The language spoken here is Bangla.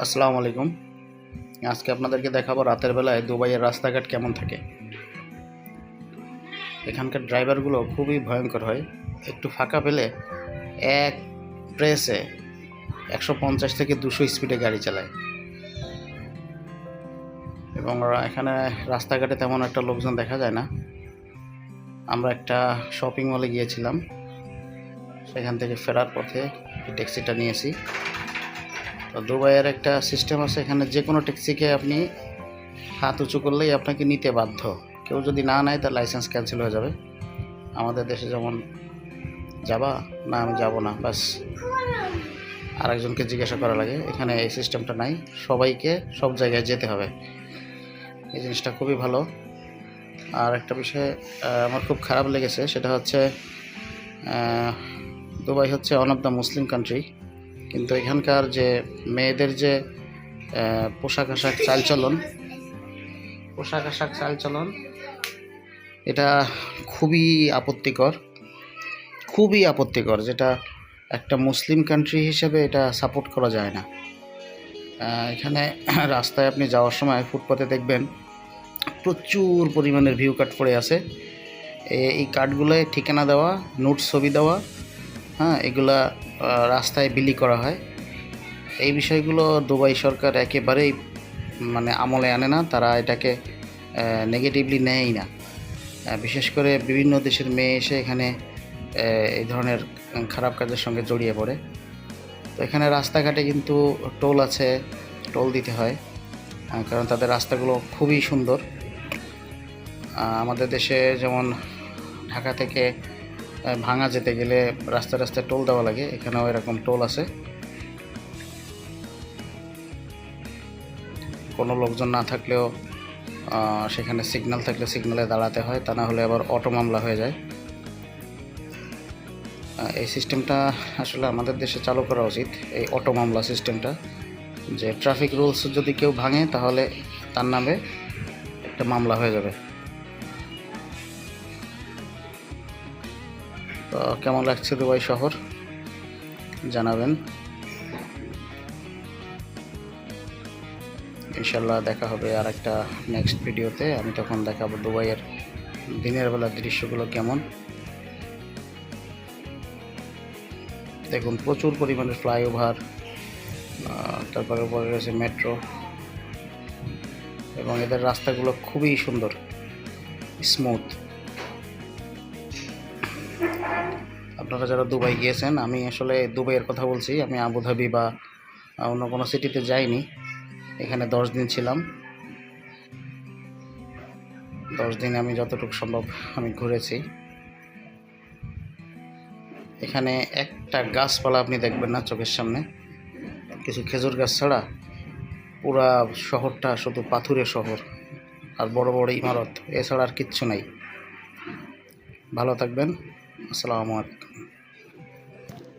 আসসালামু আলাইকুম। আজকে আপনাদেরকে দেখাবো রাতের বেলায় দুবাইয়ের রাস্তাঘাট কেমন থাকে। এখানকার ড্রাইভারগুলো খুবই ভয়ঙ্কর হয়। একটু ফাঁকা পেলে এক প্রেসে একশো পঞ্চাশ থেকে দুশো স্পিডে গাড়ি চালায়। এবং এখানে রাস্তাঘাটে তেমন একটা লোকজন দেখা যায় না। আমরা একটা শপিং মলে গিয়েছিলাম। সেখান থেকে ফেরার পথে ট্যাক্সিটা নিয়েছি। তো দুবাইয়ের একটা সিস্টেম আছে, এখানে যে কোনো ট্যাক্সিকে আপনি হাত উঁচু করলেই আপনাকে নিতে বাধ্য। কেউ যদি না নেয়, তার লাইসেন্স ক্যান্সেল হয়ে যাবে। আমাদের দেশে যেমন, যাবা? না, আমি যাব না বাস আরেকজনকে জিজ্ঞাসা করা লাগে, এখানে এই সিস্টেমটা নাই। সবাইকে সব জায়গায় যেতে হবে। এই জিনিসটা খুবই ভালো। আর একটা বিষয় আমার খুব খারাপ লেগেছে, সেটা হচ্ছে দুবাই হচ্ছে one of the Muslim country কিন্তু এখানকার যে মেয়েদের যে পোশাক আশাক চালচলন, পোশাক আশাক চালচলন, এটা খুবই আপত্তিকর খুবই আপত্তিকর যেটা একটা মুসলিম কান্ট্রি হিসেবে এটা সাপোর্ট করা যায় না। এখানে রাস্তায় আপনি যাওয়ার সময় ফুটপাতে দেখবেন প্রচুর পরিমাণের ভিউ কাট পড়ে আছে। এই কার্ডগুলোয় ঠিকানা দেওয়া নোট ছবি দেওয়া হ্যাঁ এগুলা রাস্তায় বিলি করা হয়। এই বিষয়গুলো দুবাই সরকার একেবারেই মানে আমলে আনে না। তারা এটাকে নেগেটিভলি নেয়ই না। বিশেষ করে বিভিন্ন দেশের মেয়ে এসে এখানে এই ধরনের খারাপ কাজের সঙ্গে জড়িয়ে পড়ে। তো এখানে রাস্তাঘাটে কিন্তু টোল আছে, টোল দিতে হয়। কারণ তাদের রাস্তাগুলো খুবই সুন্দর। আমাদের দেশে যেমন ঢাকা থেকে ভাঙা যেতে গেলে রাস্তা রাস্তায় টোল দেওয়া লাগে, এখানেও এরকম টোল আছে। কোনো লোকজন না থাকলেও সেখানে সিগন্যাল থাকলে সিগন্যালে দাঁড়াতে হয়, তা না হলে আবার অটো মামলা হয়ে যায়। এই সিস্টেমটা আসলে আমাদের দেশে চালু করা উচিত, এই অটো মামলা সিস্টেমটা। যে ট্রাফিক রুলস যদি কেউ ভাঙে, তাহলে তার নামে একটা মামলা হয়ে যাবে। তো কেমন লাগছে দুবাই শহর? জানাবেন। ইনশাল্লাহ দেখা হবে আর একটা নেক্সট ভিডিওতে আমি তখন দেখাবো দুবাইয়ের দিনের বেলার দৃশ্যগুলো কেমন। দেখুন, প্রচুর পরিমাণে ফ্লাইওভার তারপরে উপরে রয়েছে মেট্রো এবং এদের রাস্তাগুলো খুবই সুন্দর স্মুথ আপনারা যারা দুবাই গিয়েছেন, আমি আসলে দুবাইয়ের কথা বলছি। আমি আবুধাবি বা অন্য কোনো সিটিতে যাইনি। এখানে দশ দিন ছিলাম। দশ দিন আমি যতটুকু সম্ভব আমি ঘুরেছি। এখানে একটা গাছপালা আপনি দেখবেন না চোখের সামনে। কিছু খেজুর গাছ ছাড়া পুরা শহরটা শুধু পাথুরে শহর আর বড় বড় ইমারত। এছাড়া আর কিচ্ছু নাই। ভালো থাকবেন। আসসালামু আলাইকুম।